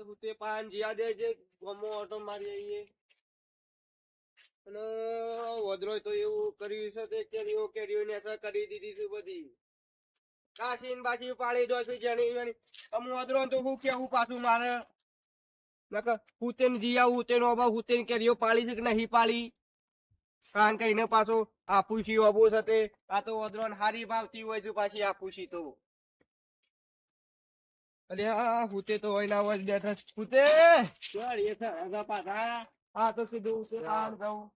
હુતે પાન જીયા દે છે ગમો ઓટો મારી આવીએ અને વદરો તો એવું કર્યું છે તે કેરીઓ કેરીઓ ને અસર કરી દીધી છે બધી. કાશીન બાકી પાડી દો છે જેની જેની અમુ વદરો તો હું કેવું પાછું મારે? નકર હુતેન જીયા હુતેન ઓબા હુતેન કેરીઓ પાડી છે કે નહીં પાડી? કારણ કે એને પાછો આપું છી અબુ સાથે આ તો વદરો હારી ભાવતી હોય છે પાછી આપું છી તો. અરે હુતે તો હોય ના હોય બેઠા છે. પાછા. હા તો સીધું હુતે આમ જાઉં.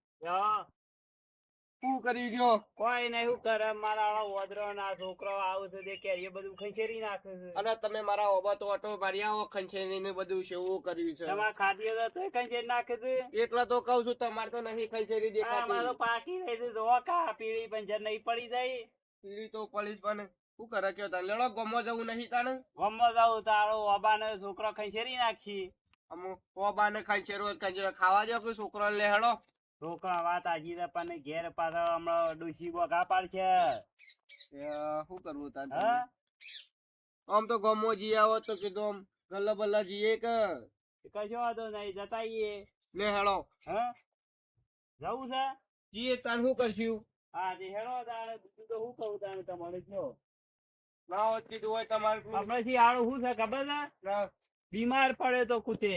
શું કરી ગયો? કોઈ નહીં હું કરે મારા ઓદરો ના છોકરો આવું છે તે કેરીએ બધું ખંચેરી નાખે છે. અને તમે મારા ઓબા તો ઓટો ભર્યા ખંચેરી ને બધું છે એવું કર્યું છે. તમારે ખાધી તો તોય ખંચેરી નાખે છે? એટલા તો કઉ છું તમારે તો નહીં ખંચેરી દેખાતી. મારો પાકી રહી છે જો કા પીળી પંજર નહીં પડી જાય. પીળી તો પડીશ પણ શું કરે કયો તાર લેડો ગમો જવું નહીં તાણે? ગમો જવું તારો ઓબાને છોકરો ખંચેરી નાખી અમુ ઓબાને ખંચેરો ખંચેરો ખાવા જો કે છોકરો લે હેડો. છોકરા વાત આજી રે પણ ઘેર પાછો હમણાં ડોશી બોગા પાડશે. એ, શું કરવું તાર આમ તો ગમો જી આવો તો કીધું આમ ગલ્લા બલ્લા જીએ કે? કશો વાંધો નહીં જતાઈએ લે હેડો. હા? જવું છે? જીએ તાર શું કરશું? હા તે હેડો તારે બીજું તો શું કહું તારે તમારે જો? ના હોત કીધું હોય તમારે હમણાંથી આળું શું છે ખબર છે? બીમાર પડે તો કૂતે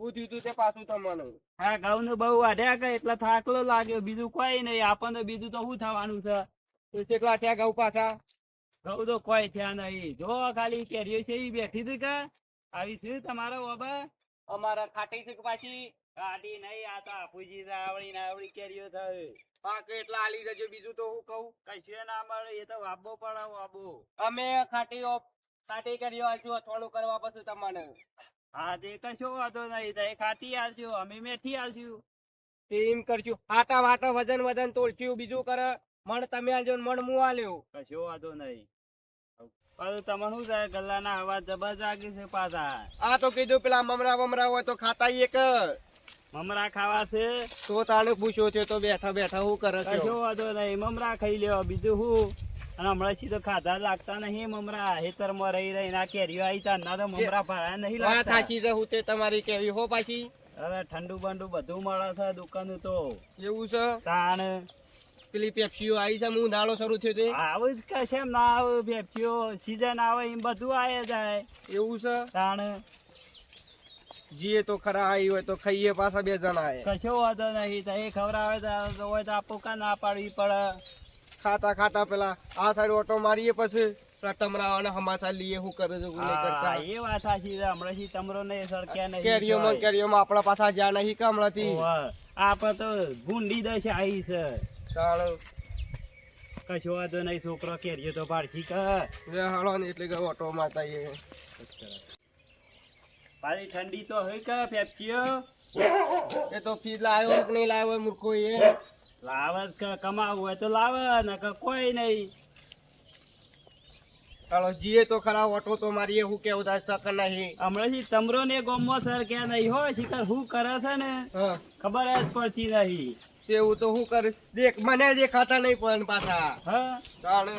શું તું તે પાછું તમને હા ઘઉં નું બહુ વાઢ્યા કે એટલે થાકલો લાગ્યો. બીજું કોઈ નહીં. આપણને બીજું તો શું થવાનું છે? તો કેટલા થયા ઘઉં પાછા? ઘઉં તો કોઈ થયા નહીં. જો ખાલી કેરીઓ છે એ બેઠી હતી કે? આવી છે તમારો બાબા અમારા ખાટી છે પાછી? ખાટી નહીં. આ તો આપુજી આવડી ને આવડી કેરીઓ થાય. પાક એટલા આલી જજો બીજું તો હું કહું. કશું ના મળે એ તો વાબો પડે વાબો. અમે ખાટી ખાટી કર્યો હજુ થોડું કરવા પછી તમને. હા તે કશો વાંધો નહીં તો ખાટી આવશું અમે મેઠી આવશું એમ કરજો. આટા વાટા વજન વજન તોડશું બીજું કરે મણ તમે આલજો મણ હું આલ્યો. કશો વાંધો નહીં. પણ તમે શું થાય ગલ્લાના અવાજ જબર જાગી છે પાછા. આ તો કીધું પેલા મમરા બમરા હોય તો ખાતા એક. મમરા ખાવા છે? તો તાણે પૂછ્યો છે તો બેઠા બેઠા હું કરે કશો કયો? વાંધો નહીં મમરા ખાઈ લ્યો બીજું હું? અને હમણાં સીધો ખાધા લાગતા નહીં મમરા? હેતરમાં રહી રહી ના કેરીઓ આવી તા ના તો મમરા ભરાયા નહીં લાગતા. સાચી છે હું તે તમારી કેવી હો પાછી? અરે ઠંડુ બંડુ બધું મળે છે દુકાન તો. એવું છે? તાણ. પેલી પેપ્સીઓ આવી છે હું દાડો શરૂ થયો તે. આવું જ કશે એમ ના આવે પેપ્સીઓ સીઝન આવે એમ બધું આવે જાય. એવું છે? તાણ. જીએ તો ખરા આવી હોય તો ખાઈએ પાછા બે જણા આવે કશો વાંધો નહીં તો એ ખવડાવે તો હોય તો આપો કા ના પાડવી પડે. ખાતા ખાતા પેલા આ સાઈડ ઓટો મારીએ પછી તમરાવાના હમાસા લીએ હું કરે છે શું કરતા. એ વાત સાચી છે હમણાંથી તમરો ને સળક્યા નહીં કેરીઓમાં કેરીઓમાં આપણા પાછા જ્યાં નહીં કે હમણાંથી. ઓવે. આપડે તો ગુંડી દશે આવી છે. ચાલો. કશો વાંધો નહીં છોકરો કેરીઓ તો પાડશી કે. હાલો ને એટલે કે ઓટો માતા. પાછી ઠંડી તો હોય કે ફેફચીઓ એ તો ફી લાવ્યો કે નહીં લાવ્યો મૂર્ખો એ? લાવે કે કમાવું હોય તો લાવે ને કે કોઈ નહીં. ચાલો જીએ તો ખરા ઓટો તો મારી હું કેવું થાય શક નહીં. હમણાંથી તમરો ને ગોમો સર કે નહીં હોય શિખર શું કરે છે ને? ખબર જ પડતી નહીં. તેવું તો હું કર. દેખ મને દેખાતા નહીં પણ પાછા. હા. ચાલો.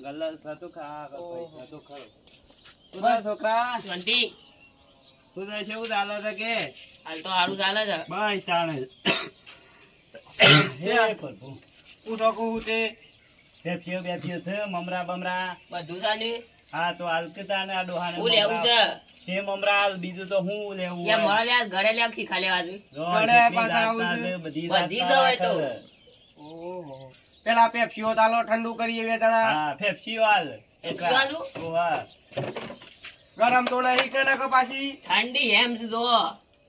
ગલ્લા થતું ખા. થતું ખરું. તું છોકરા. શાંતિ તું તાર કેવું છે કે? હાલ તો સારું ચાલે છે. બસ તાણે હે પ્રભુ હું શકું તે. બેફીઓ બેફીઓ છે મમરા બમરા. બધું ચાલે હા તો હાલ કે તાને આ ડોહાને હું લેવું છે? છે મમરા હાલ બીજું તો હું લેવું હોય. મારે ઘરે પાછા આવું છે. છે, બધી બધી જાતના તો. ઓહો. પેલા પેપ્સીઓ ચાલો ઠંડુ કરીએ બે જણા. પેપ્સીઓ હાલ. ગરમ તો નહીં કે નાખો પાછી ઠંડી એમ છે જો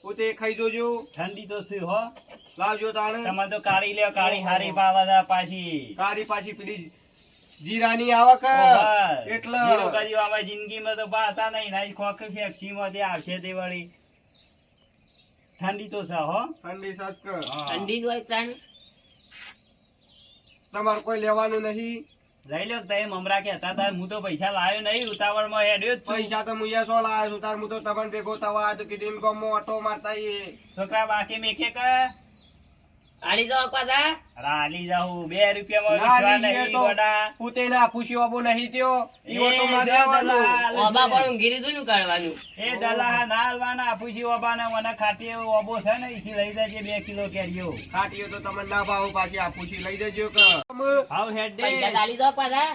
હું તે ખાઈ જોજો. ઠંડી તો શું હો? લાવજો તાણે. તમે તો કાળી લ્યો કાળી હારી પાવા પાછી. કાળી પાછી પેલી જીરાની આવક. એટલે. જીરું કદી આમાં જિંદગીમાં તો બાતા નહીં. નાઈ ખોખ ફેફસીમાં તે આવશે તે વળી. ઠંડી તો છે હો? ઠંડી સચક. ઠંડી જ હોય ત્રણ તમારે કોઈ લેવાનું નહીં. લઈ લો તમે મમરા કે હતા હું તો પૈસા લાવ્યો નહીં ઉતાવળમાં હેડ્યો જ પૈસા તો મુયા સો લાવ્યો છું તાર હું તો તમને ભેગો થવા તો કીધું ગામમાં ઓટો મારતા. છોકરા બાકી મેખે કે આલી પાછા. રાલી જાઉં બે રૂપિયામાં ના નહીં તો ગોડા. હું તેને આપું છું અબો નહીં થયો ઈ ઓટો મારી જો ઓબા પણ ઊંઘી લીધું કાઢવાનું એ દલા ના હાલવાના. આપું ઓબાને મને ખાટી ઓબો છે ને ઈથી લઈ જજે બે કિલો કેરીઓ. ખાટીઓ તો તમને ના ભાવ પાછી આપું છું લઈ જજો કે. હાવ હેડ પૈસા આલી જાઓ પાછા.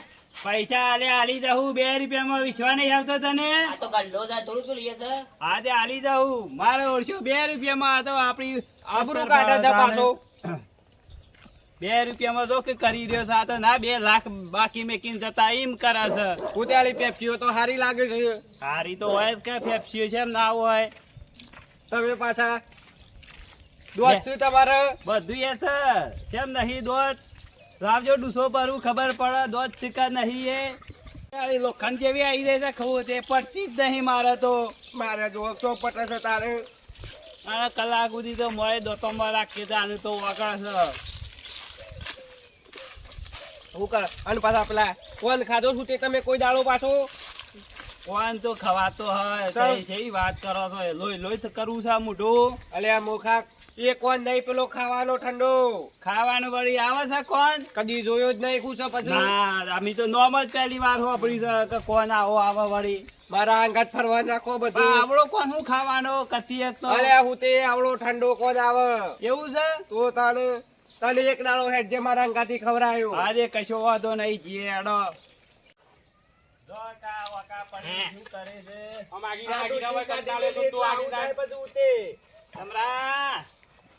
પૈસા આલે આલી જાઉં. બે રૂપિયામાં વિશ્વા નહીં આવતો તને. આ તો ગલ્લો છે થોડું શું લઈએ છે? આજે આલી જાઉં. મારે ઓળખ્યું બે રૂપિયામાં આ તો આપણી આબરૂ કાઢે છે પાછો. બે રૂપિયામાં જો કે કરી રહ્યો છે આ તો ના બે લાખ બાકી મેકીને જતા એમ કરે છે. ઉતાળી પેપ્સીઓ તો સારી લાગે છે. સારી તો હોય જ કે પેપ્સીઓ છે એમ ના હોય. તમે પાછા દોત શું તમારે? બધું એ છે. કેમ નહીં દોત? લાવજો ડૂસો ભરવું ખબર પડે દોત શીખા નહીં એ. લોખંડ જેવી આવી જાય છે ખવું તે પડતી જ નહીં મારે તો. મારે જો પટે છે તારે. મારા કલાક સુધી તો મોડે દોતોમાં રાખીએ તો આનું તો વગર છે. હું કર અને પાછા પેલા કોણ ખાધો છું તે તમે કોઈ દાડો પાછો? કોણ તો ખવાતો હોય કઈ છે વાત કરો છો? લોહી લોહી તો કરવું છે મોઢું. અલે આ મોખા એ કોણ નહીં પેલો ખાવાનો ઠંડો? ખાવાનો વળી આવે છે કોણ? કદી જોયો જ નહીં ખુશ પછી. ના અમે તો નોમ જ પહેલી વાર હો છે કે કોણ આવો આવે વળી. મારા આંગત ફરવા નાખો બધું. આવડો કોણ હું ખાવાનો? કતી એક તો. અરે હું તે આવડો ઠંડો કોણ આવે? એવું છે? તો તાણે તને એક દાડો હેડ જે મારા અંગાથી ખવરાયો આજે કશો વાંધો નહીં જીએ છે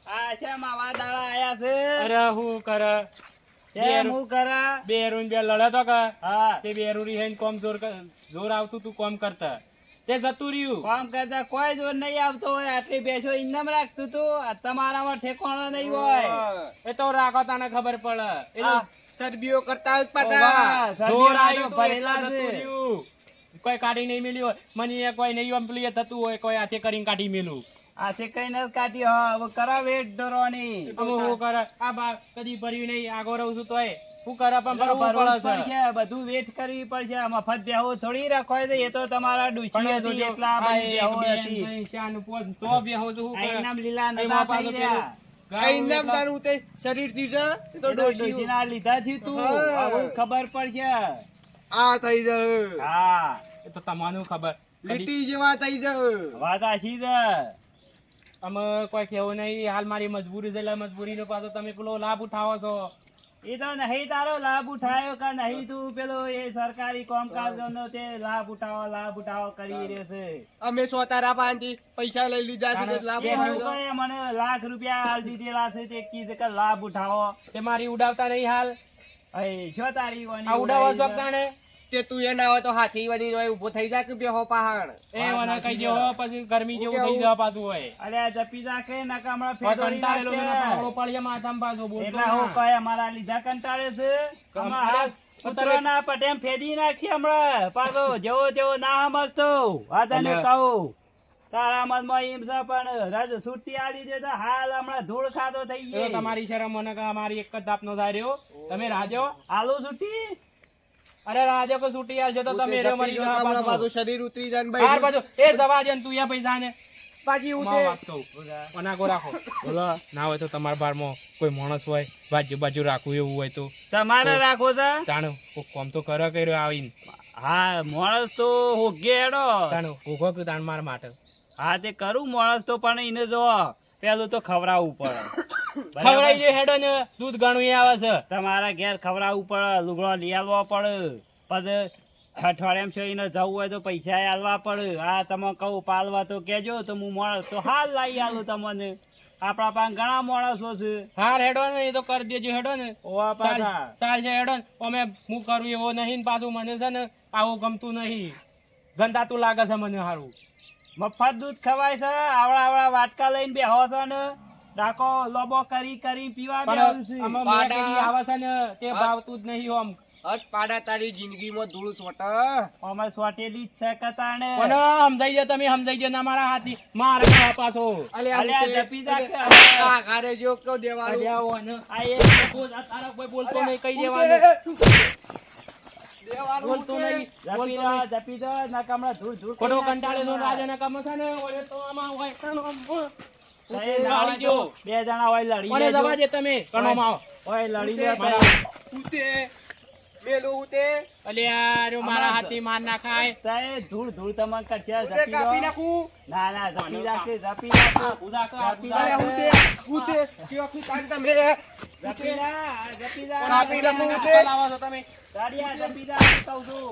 આ છે માવા દાડા આયા છે. અરે હું કરે? કરે? બે કે? હા. તે બેરું રૂડી કોમ જોર જોર આવતું તું કોમ કરતા. તે જતું રહ્યું. કામ કરતા કોઈ જોર નહીં આવતો હોય. આટલી બેસો ઇન્દમ રાખતું તું. તમારામાં ઠેકાણો નહીં હોય. એ તો રાખો તને ખબર પડે. સરબીઓ કરતા પાછા? જોર આવ્યું ભરેલા છે. કોઈ કાઢી નહીં મેલ્યું હોય. મને કોઈ નહીં પેલું થતું હોય કોઈ હાથે કરીને કાઢી મેલું. આથી કઈ ન કાઢી હા હવે કરા વેટ ધરવાની હવે હું કરે આ બા કદી ભર્યું નહીં આગો રહું છું તોય. હું કરે પણ ભરવું ભરવું પડે છે. પડશે, બધું વેટ કરવી પડશે. મફત બેહો થોડી રાખો છે એ તો તમારા ડુસી ડૂસી હતી. બેહો ને સો બેહો છું, હું નામ લીલા નતા એમાં પાછું રહ્યા. ઇનામ તારું તે શરીરથી છે? તો એ તો ડોશી ડોશીના તું. હવે ખબર પડશે. આ થઈ જાય હા. એ તો તમારું ખબર. લીટી જેવા થઈ જ વાત આશી છે. અમે કોઈ કેવું નહીં હાલ મારી મજબૂરી છે એટલે મજબૂરીનો પાછો તમે પેલો લાભ ઉઠાવો છો. એ તો નહીં તારો લાભ ઉઠાયો કે નહીં તું? પેલો એ સરકારી કામકાજ નો તે લાભ ઉઠાવો લાભ ઉઠાવો કરી રહ્યો છે અમે સો તારા પાસેથી પૈસા લઈ લીધા છે લાભ મને લાખ રૂપિયા હાલ દીધેલા છે તે કીધે કે લાભ ઉઠાવો. તે મારી ઉડાવતા નહીં હાલ. અય છો તારી વાની આ ઉડાવો ઉડાઈ તાણે તે તું એ ના હોય તો હાથી વળી જોય ઊભો થઈ જા કે બેહો પહાડ? એ મને કઈ જેવો પછી ગરમી જેવું થઈ જવા પાછું હોય. અરે આ જપી રાખે નકા હમણાં હવે ફેટોડી કંટાળેલો ને નાખશે. પાવડો પાડીએ માથામાં પાછો બોલ એટલે હું કહે અમારા લીધા કંટાળે છે? હાથ કૂતરાના પટેમ ફેદી નાખી હમણાં. પાછો જેવો તેવો ના સમજતો. આ તને કહું. તારા મનમાં એમ છે પણ રાજ છૂટી આલી દે તો હાલ હમણાં ધૂળ ખાતો થઈ ગયો તમારી શરમ મને કે અમારી એક જ દાપનો થાય રહ્યો તમે રાજો આલુ છૂટી અરે રાજા કે છૂટી આવશે તો તમે રે મરી જવા હમણાં પાછો. શરીર ઉતરી જાય ભાઈ. બાર પાછો. એ જવા દે તું એ પૈસા ને. પાછી વાત કહું અનાગો રાખો. બોલો ના હોય તો તમારા બારમાં કોઈ માણસ હોય બાજુ બાજુ રાખવું એવું હોય તો. તમારે રાખો છે? જાણો કોક કોમ તો કરો કર્યો આવીને. હા માણસ તો હોગે હેડો જાણો કોકો કે તાણ મારા માટે? હા તે કરું માણસ તો પણ એને જો પેલું તો ખવડાવવું પડે. ખવડાવી જે હેડો ને દૂધ ઘણું આવે છે. તમારા ઘેર ખવડાવવું પડે લુગડો લઈ આવવો પડે. પછી અઠવાડિયામાં છોઈને જવું હોય તો પૈસા આલવા પડે. આ તમે કહું પાલવા તો કેજો તો હું માણસ તો હાલ લાવી આલું તમને. આપણા પાસે ઘણા માણસો છે. હાલ હેડો ને એ તો કરી દેજો હેડો ને. ઓવા પાછા. ચાલ છે હેડો ને. અમે હું કરું એવો નહીં ને પાછું મને છે ને આવું ગમતું નહીં. ગંદાતું લાગે છે મને સારું મફત દૂધ ખવાય છે. આવડા આવડા વાટકા લઈને બેહો છો ને. ડાકો લોબો કરી કરી પીવા આવે છે ને તે ભાવતું જ નહીં આમ. હટ પાડા તારી જિંદગીમાં ધૂળ સોટ અમે સોટેલી જ છે કતાણે પણ સમજાઈ જાય તમે સમજાઈ જાય ના મારા હાથી મારે પાછો. અલ્યા, જપી જા કે આ ઘરે જો દેવાનું. આ એક બોલ, આ તારા કોઈ બોલતો નહીં કહી દેવાનું દેવાનું. બોલતો નહીં જપી દો ધૂળ ધૂળ ખોટો છે ને તો આમાં હોય બે જણા હોય લડી તમે કણોમાં? આવો હોય લડી લે મેલું ઉતે અલ્યા રો મારા હાથી માર ના ખાય ધૂળ ધૂળ કાપી નાખું? ના ના રાખે રાખે. કાઢ તમે ઝપી જા, ઝપી જા. કાપી નાખું ઉતે. હાથ લાવો છો તમે. ગાડિયા ઝપી જા, કહું છું.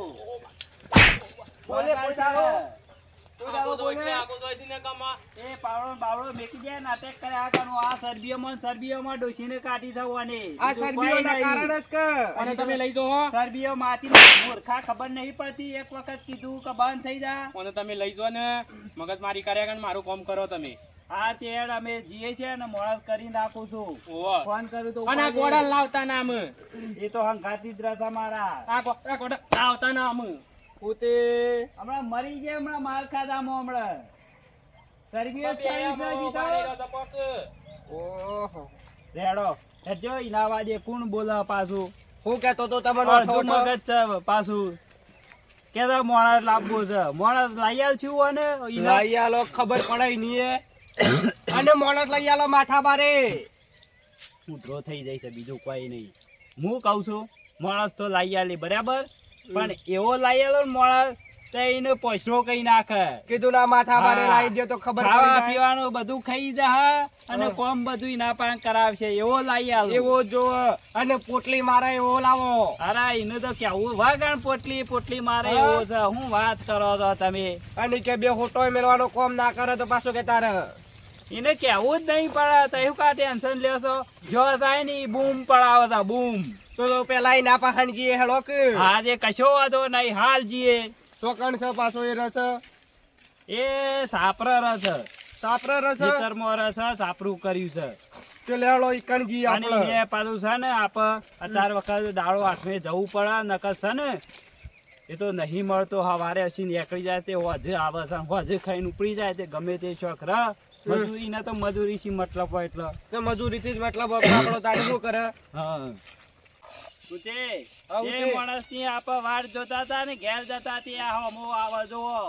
બોલે કોઈ એ પાવડો બાવડો મેકી દે નાટક કર્યા કરવાનું. આ સર્બિયોમાં ને સર્બિયોમાં કાઢી થવાની આ સર્બીઓના કારણે જ કે અને તમે લઈ જો સર્બિયો માંથી મૂર્ખા ખબર નહીં પડતી. એક વખત કીધું કે બંધ થઈ જા. અને તમે લઈ જો ને. મગજ મારી કર્યા કે મારું કામ કરો તમે. આ તેડ અમે જીએ છે ને મોડસ કરી નાખું છું. ફોન કરું તો અને ગોડા લાવતા લાવતા અમે એ તો હંગાતી જ રહેતા મારા. આ ગોડા લાવતા નામ. ઉતે હમણાં મરી ગયા હમણાં માર ખાધામાં હમણાં. ઓહો. રેડો. જો ઈના વાજે કોણ બોલા પાછું? હું કેતો તો તમને અડધું મગજ છે પાછું. કે તો મોણસ લાવવું છે. મોણસ લઈ આલ છું અને લઈ આલો ખબર પડે નહીં એ. અને મોણસ લઈ આલો માથા બારે. ઉધરો થઈ જાય છે બીજું કોઈ નહીં. હું કહું છું માણસ તો લઈ આલી બરાબર? પણ એવો ને તો એને પૈસો કઈ નાખે. કીધું ના માથા મારે. લાવી દે તો ખબર ખાવા પીવાનું બધું ખાઈ જા અને કોમ બધું ના પાન કરાવશે. એવો લાઈ આલો એવો જો અને પોટલી મારે એવો લાવો. અરે એને તો કેવું? વાગણ પોટલી પોટલી મારે એવો છે. હું વાત કરો છો તમે? અને કે બે હોટો મેળવાનો કોમ ના કરે તો પાછો કે તારે એને કેવું જ નહીં પડે. તો કા ટેન્શન લેશો? જો થાય ને બૂમ પડાવો તા બૂમ. તો તો પેલા ના પાછળ ગયે હેડો કે? આજે કશો વાંધો નહીં હાલ જીએ તો કણ છે પાછો એ રસ? એ સાપર રસ. સાપર રસ? ચરમો રસ સાપરું કર્યું છે. તે લેડો ઈકણ અને આપણે. એ પાછું છે ને આપ અત્યાર વખત દાળો આઠમે જવું પડે નકર છે ને એ તો નહીં મળતો. હવારે હસી નીકળી જાય તે હોજે આવે છે હોજે ખાઈને ઉપડી જાય તે ગમે તે શોખ ર મજૂરી ને તો મજૂરી થી મતલબ હોય એટલે. મજૂરી થી જ મતલબ આપણો તારે શું કરે? હા. ઉતે, જે ઉતે. માણસની આપ વાટ જોતા હતા ને ઘેર જતા તે આ હમો આવે જુઓ.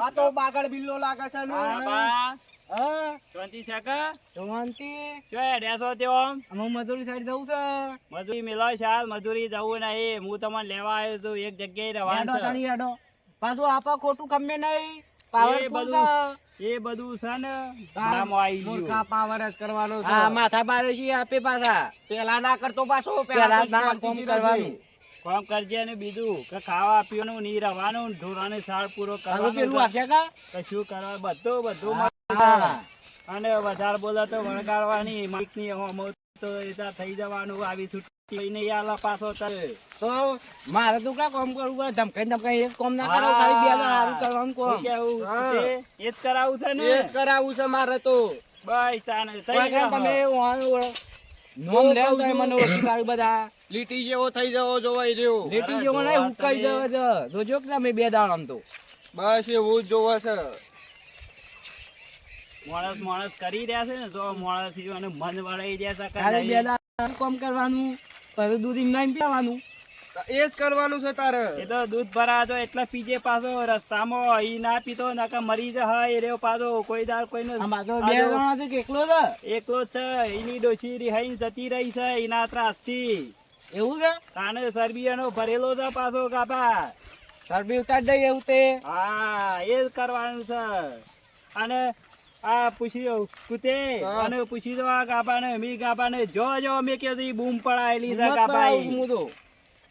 આ તો બાગડ બિલ્લો લાગે છે ને. બા. હા. શાંતિ છે કે? જો હેડ્યા તે આમ? અમે મજૂરી સાઈડ જવું છે. મજૂરી મેલો શાલ મજૂરી જવું નહીં. હું તમને લેવા આવ્યો છું એક જગ્યાએ રહેવાનું છે. પાછું આપા ખોટું ગમે નહીં. એ એ બધું છે ને નામો આવી ગયું. પાવર જ કરવાનો છે. હા માથા પાડે છે આપે પાછા. પેલા ના કરતો પાછો પેલા ના કોમ કરવાનું. કરજે ને બીજું કે ખાવા પીવાનું નહીં રહેવાનું ઢોરાને સાળ પૂરો કરવાનો પેલું આપશે કા? કશું કરવા બધું બધું અને વધારે બોલા તો વણગાડવાની માઇકની તો એ થઈ જવાનું આવી છૂટી લઈને આલા પાછો ચાલે. તો મારે તો ક્યાં કામ કરવું પડે? ધમકાઈ ધમકાઈ એક કામ ના કરો ખાલી બે હજાર સારું કરવાનું કોમ. કેવું? એ જ કરાવું છે ને? એ જ કરાવું છે મારે તો. બસ તાને તમે. નોમ લેવ તમે મને ઓળખી કાઢી બધા. લીટી જેવો થઈ જવો જોવાઈ રહ્યો. લીટી જેવો નહીં હુકાઈ જવો છે જોજો કે તમે બે દાડ આમ તો. બસ એવું જ જોવે છે. માણસ માણસ કરી રહ્યા છે ને તો માણસ ઈ મન વળાઈ રહ્યા છે કે કામ કરવાનું. પછી દૂધ એમ પીવાનું? એ જ કરવાનું છે તારે. એ તો દૂધ ભરા તો એટલે પીજે પાછો રસ્તામાં ઈ ના પીતો નાકા મરી જાય એ રેવ પાછો કોઈ દાર કોઈને બે છે એકલો છે? એકલો છે એની ડોસી રિહાઈ જતી રહી છે એના ત્રાસથી. એવું છે? તાને સરબીયાનો ભરેલો છે પાછો કાપા સરબી ઉતાર દઈ એવું તે. હા એ જ કરવાનું છે. અને આ પૂછી કુતે અને પૂછી દો આ ગાબાને મી ગાબાને જો જો અમે કે બૂમ પડાયેલી છે ગાબાઈ હું તો.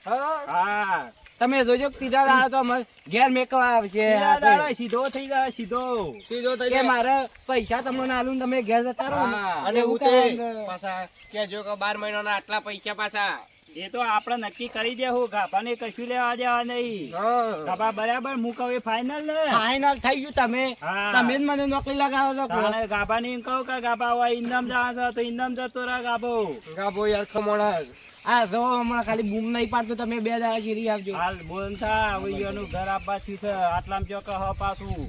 હા. તમે જોજો કે ત્રીજા દાડે તો અમાર ઘેર મેકવા આવશે સીધો થઈ જાય સીધો. સીધો થઈ કે જાય. મારે પૈસા તમને આલું તમે ઘેર જતા રહો અને હું. પાછા કેજો કે બાર મહિનાના આટલા પૈસા પાછા. એ તો આપણે નક્કી કરી દેવું ગાભાને કશું લેવા દેવા નહીં. ગાભા બરાબર હું કહું ફાઈનલ ને. ફાઈનલ થઈ ગયું તમે. તમે જ મને નોકરી લગાવો છો ગાભાને એમ કહું કે ગાભા હોય ઇન્દમ જવા છે તો ઇન્દમ જતો રહે ગાભો. ગાભો યાર ખમોણા. આ જો હમણાં ખાલી બૂમ નહીં પાડતો તમે બે દાડા ચીરી આપજો. હાલ બોલતા આવી ઈયોનું ઘર આપવા છે. આટલામાં જો કહો પાછું.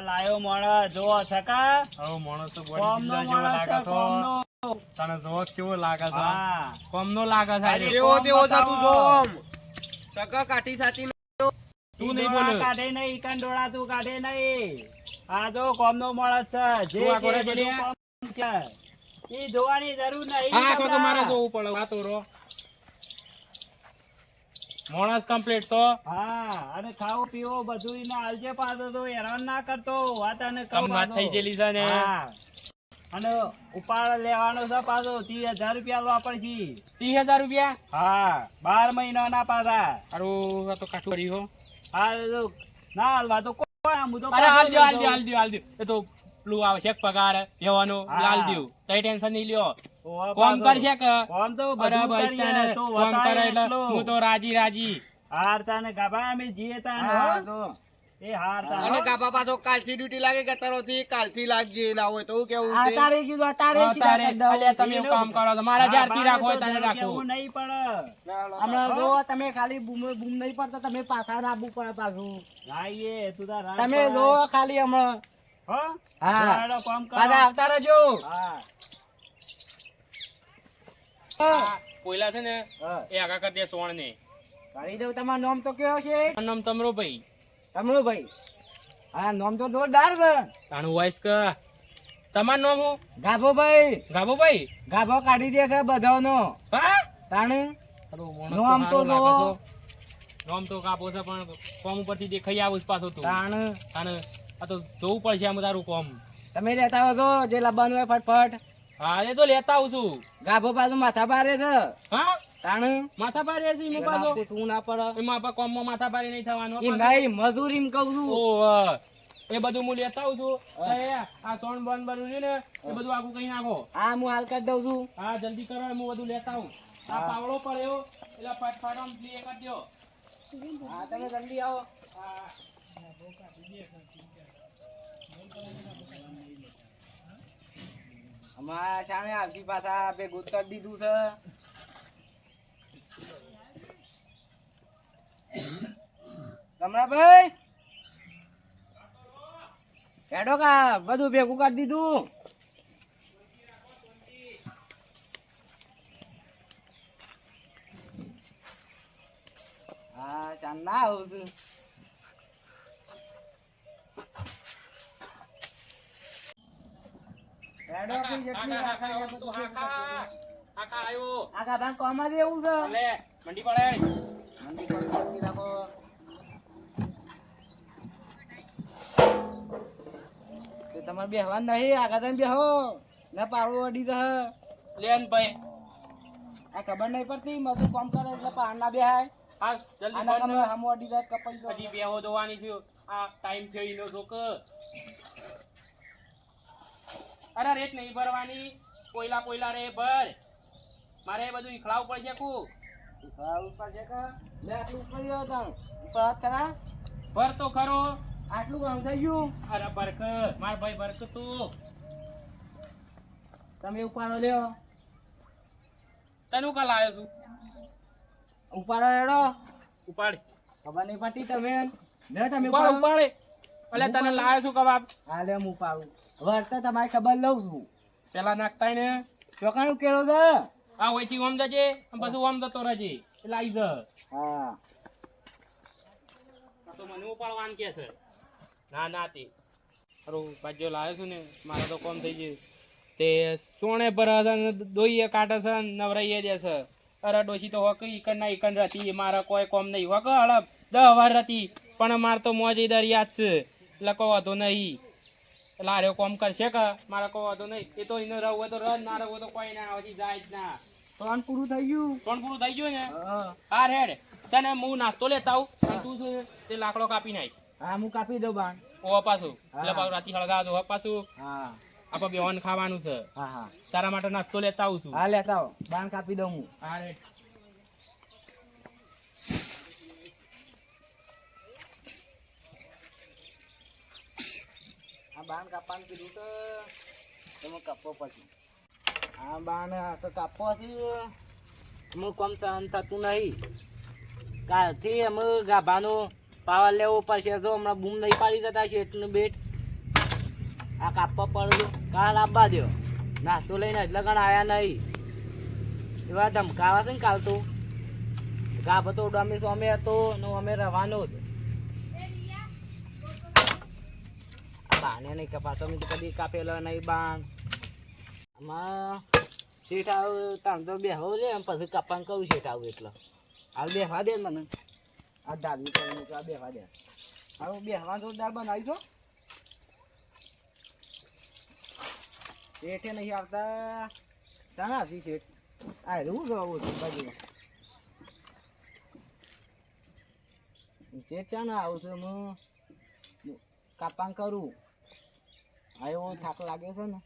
લાયો મોણા જોવો સકા હવે માણસ તો જેવો લાગે છો. તને જોવો કેવો લાગે છે. કોમ નો લાગે છે. અરે, આજે. તેવો બતાવો. તું જો સકા કાઠી સાચી તું નહીં બોલ. કાઢે નહીં ઈકન ડોળા તું કાઢે નહીં. આ જો કોમનો માણસ છે. જે કરે? કોમ છે ઈ જોવાની જરૂર નહીં આ તો તો મારે જોવું પડે. વાતો રો માણસ કમ્પ્લીટ તો. હા અને ખાવું પીવો બધું એને આલજે પાડો તો હેરાન ના કરતો વાત અને કમ વાત થઈ ગયેલી છે ને. અને ઉપાડ લેવાનો છે પાછો ત્રીસ હજાર રૂપિયા વાપર છે ત્રીસ હજાર રૂપિયા? હા બાર મહિનાના પાછા. હારું આ તો કાઠું કર્યું હો. ના હાલવા તો કોઈ આમ તો અરે હાલ દ્યો હાલ લઈ હાલ એ તો પેલું આવશે પગાર લેવાનો લાલ દ્યો. કઈ ટેન્શન નહીં લ્યો. કોમ કરશે કે? કોમ તો બરાબર તો કોમ કરે એટલે હું તો રાજી રાજી. હારતા ને ગાભા અમે જીએ તો. એ હારતા. અને ગાભા પાછો કાલથી ડ્યુટી લાગે કે તરફથી કાલથી લાગજે ના હોય તો કેવું આ તારે કીધું આ તારે તારે. તમે કામ કરો છો. મારા જ્યારથી રાખો તો જરૂર રાખો. એવું નહીં પડે. હમણાં જો તમે ખાલી બૂમ બૂમ નહીં પડતો તમે પાછા રાખવું પડે પાછું. રાઈએ, તું તાર તમે જો ખાલી હમણાં. હા? હા. કામ કરો. આવતા રહેજો. હા. આ પોયલા છે ને એ આગા કરી દે સોણ ને કરી દઉં તમારું નામ તો કયો છે? નામ તમરો ભાઈ તમરો ભાઈ હા નામ તો જોરદાર છે. તાણું વોઇસ કે તમારું નામ હું? ગાભો ભાઈ ગાભો ભાઈ ગાભો કાઢી દે છે બધાનો. હા? તાણે? નામ તો. છે. નામ તો કાપો છે પણ કોમ ઉપરથી દેખાઈ આવું જ પાછો તું. તાણ? તાણ આ તો જોવું પડશે આમ તારું કોમ તમે રહેતા હો તો જે લાવવાનું હોય ફટફટ. હા એ તો લેતા આવું છું ગાભો પાછું માથા પારે છે. હા? તાણ? માથા પાડે છે એમાં એના પાછો? તું ના પડે. એમાં આપણે કોમમાં માથા પાડી નહીં થવાનું એ ભાઈ મજૂરી કહું છું. ઓહ, એ બધું હું લેતા આવું છું આ સોન બોન બધું છે ને એ બધું આખું કઈ નાખો. હા હું હાલ કરી દઉં છું. હા જલ્દી કરો હું બધું લેતા આવું. આ પાવડો પડ્યો એટલે ફટફટ પ્લે કરી દો હા તમે જલ્દી આવો. હા. અમારા સામે આવતી પાછા ભેગું કરી દીધું છે. કમળાભાઈ હેડો કા, બધું ભેગું કરી દીધું. હા ચાંદ ના આવું છું હેડો આપણી જેટલી રાખા છે બધું ભેગું કરી દીધું. આખા આવ્યો આ ગાભા કોમાં જ એવું મંડી પડે. રાખો. તમારે બેહવાનું નહીં આગા તમે બેહો. ને પાડો અડી જશે. લેન ભાઈ. આ ખબર નહીં પડતી મજૂર કામ કરે એટલે પાડ ના બેહાય. હા જલ્દી હમો અડી જાય કપાઈ જાય. હજી બેહો દોવાની છે આ ટાઈમ થયો એનો જોક અરે રેત નહીં ભરવાની. કોયલા કોયલા રે ભર. મારે બધું ઈખલાવું પડશે કુ? લે આટલું ઉપર ગયો તણ. ઉપર હાથ કરા ભર તો ખરો. આટલું ઘણું થઈ ગયું? અરે બરક માર ભાઈ બરક તું. તમે ઉપાડો લ્યો. તને કા લાયો છું? ઉપાડો એડો ઉપાડ. ખબર નહીં પડતી તમે. લે તમે ઉપાડ ઉપાડે. એટલે તને લાવે છું કબાબ. હા લે હું ઉપાડું. વર્ત તમારી ખબર લઉં છું. પેલા નાખતા ને ચોકાનું કેળો છે. આ ઓયથી ઓમ જજે બધું ઓમ જતો રહેજે. એટલે આવી જ હા. તો મને ઉપાડવાનું કે છે. ના ના તે. ખરું ભાજ્યો લાવ્યો છું ને મારે તો કોમ થઈ ગયું. તે સોણે પર દોઈએ કાઢે છે નવરાઈએ દે છે. અરે ડોશી તો હોક ઈકન ના ઈકન હતી મારા કોઈ કોમ નહીં. હોક હળપ દહ વાર હતી પણ માર તો મોજી દર યાદ છે. એટલે કહો વાંધો નહીં. એટલે આરે કોમ કરશે કે મારે કોઈ વાંધો નહીં. એ તો એને રહું હોય તો રહ ના રહું તો કોઈ ના પછી જાય જ ના. ત્રણ પૂરું થઈ ગયું. ત્રણ પૂરું થઈ ગયું ને? હા. રેડ. તને હું નાસ્તો લેતા આવું અને તું તે લાકડો કાપી નાખ. હા હું કાપી દઉં બાણ. ઓ પાછું. એટલે પાછું રાતી હળગાવજો હો પાછું. હા. આપણે બેવાન ખાવાનું છે. હા હા. તારા માટે નાસ્તો લેતા આવું છું. હા લેતા આવો. બાણ કાપી દઉં હું. હા રેડ. બાણ કાપવાનું કીધું તો એમાં કાપવો પછી. આ બાણ તો કાપવો છે અમુક કોમ સહન થતું નહીં. કાલથી અમે ગાભાનો પાવર લેવો પડશે જો હમણાં બૂમ નહીં પાડી જતા છે એટલું બેટ. આ કાપવા પડ્યું કાલ આપવા દો નાસ્તો લઈને એટલે ગણ આવ્યા નહીં. એવા ધમકાવા છે ને કાલ તો. ગાભો તો ઉડામી સોમે હતો ને અમે રવાનો જ. બાને નહીં કપાતો. મેં કદી કાપેલો નહીં બાણ. આમાં શેઠ આવ, તાણ તો બેહો રે, એમ પછી કાપવાનું કહું શેઠ આવું એટલે. હાલ બેહવા દે મને. આ દાદી કરીને આ બેહવા દે. હવે બેહવા જોરદાર બનાવી છો શેઠે નહીં આવતા. તાના હતી શેઠ. આ હું જવું છું બાજુમાં? શેઠ ચાના આવું છું હું? કાપાં કરું. આ થાક લાગે છે ને.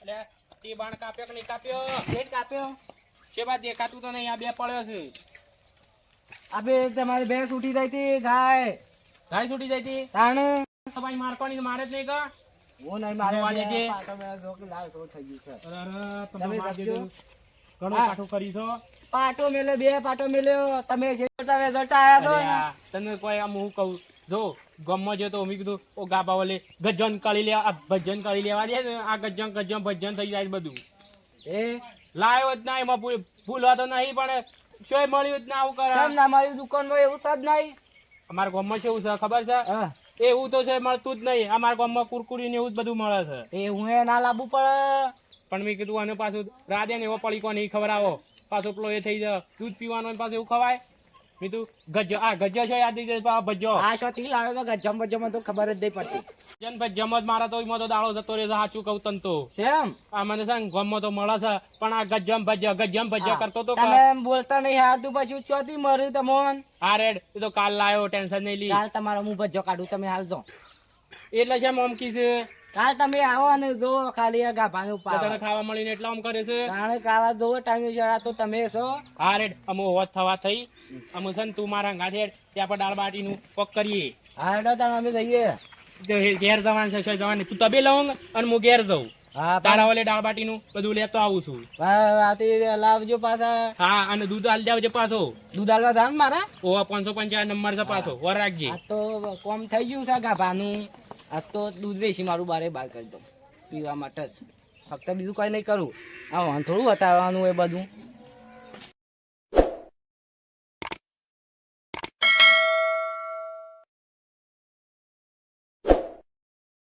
એટલે તે બાણ કાપ્યો કે નહીં કાપ્યો? શેઠ કાપ્યો. છે બા દેખાતું તો નહીં આ બે પડ્યો છે. અબે તમારી ભેંસ ઉઠી જાય હતી ગાય. ગાય છૂટી જાય તી? તાણ. ભાઈ મારવાની મારે જ નહીં કા? હું નહીં મારે જોવા દેજે. જો કે લાલ થોડું થઈ ગયું છે. અરે અરે, તમે તમે. ઘણું. કાઠું કરી છો. પાટો મેલ્યો બે પાટો મેલ્યો. તમે શેઠ તમે જતા આયા છો. અરે કોઈ આમ હું કહું જો ગમમાં જો તો મેં કીધું ઓ ગાબા વલે ગજન કાઢી લે આ ભજન કાઢી લેવા દે ને આ ગજન ગજન ભજન થઈ જાય બધું. એ? લાયો જ ના એમાં ભૂલવા તો નહીં પણ શોય મળ્યું જ ના આવું કરે. ના મારી દુકાનમાં એવું સબ નહીં. અમારા ગામમાં શું છે ખબર છે? એવું તો છે મળતું જ નહીં. અમારા ગામમાં કુરકુરી ને એવું જ બધું મળે છે. એ હું એ ના લાવવું પડે. પણ મેં કીધું અને પાછું રાધે ને એવો પડીકો નહીં ખબર આવો પાછો પેલો એ થઈ જાય. દૂધ પીવાનો પાછું એવું ખવાય. મેં તું ગજ આ ગજ છો યાદ થઈ જાય ભજો આ શોથી લાવ્યો તો ગજમ બજમ તો ખબર જ નહીં પડતી. જન ભાઈ જમત મારા તો એમાં તો દાળો જતો રહે સાચું કહું તન તો. શેમ? આ મને સંગ ગમો તો મળે છે પણ આ ગજમ ભજ ગજમ ભજ કરતો તો તમે એમ બોલતા નહીં હારતું પછી ચોથી મર્યું તમોન આ રેડ. એ તો કાલ લાયો ટેન્શન નહીં લી. કાલ તમારો હું ભજો કાઢું તમે હાલ દો એટલે છે મમકી છે? કાલ તમે આવો અને જો ખાલી આ ગાભાનું તો તને પાવ ખાવા મળીને એટલા આમ કરે છે. કારણે કાવા જો ટાઈમે જરા તો તમે છો. હા રેડ. અમો હોત થવા થઈ. અમો છે ને તું મારા અંગા ત્યાં પર દાળ બાટીનું પક કરીએ. હા હેડો તાણ અમે જઈએ. ઘેર જવાનું છે જવાની. તું તબે લઉં અને હું ઘેર જઉં. હા તારા વાલે દાળ બાટીનું બધું લેતો આવું છું. રાતે લાવજો પાછા. હા અને દૂધ હાલ દેવજે પાછો. દૂધ આલવા ધાન મારા? ઓ પાંચસો પંચાવન નંબર છે પાછો. વર રાખજે. તો કોમ થઈ ગયું છે ગાભાનું. આ તો દૂધ વેચી મારું બારે બાર કરી દઉં. પીવા માટે જ. ફક્ત બીજું કઈ નહીં કરું. આ વાંધો થોડું બતાવવાનું એ બધું.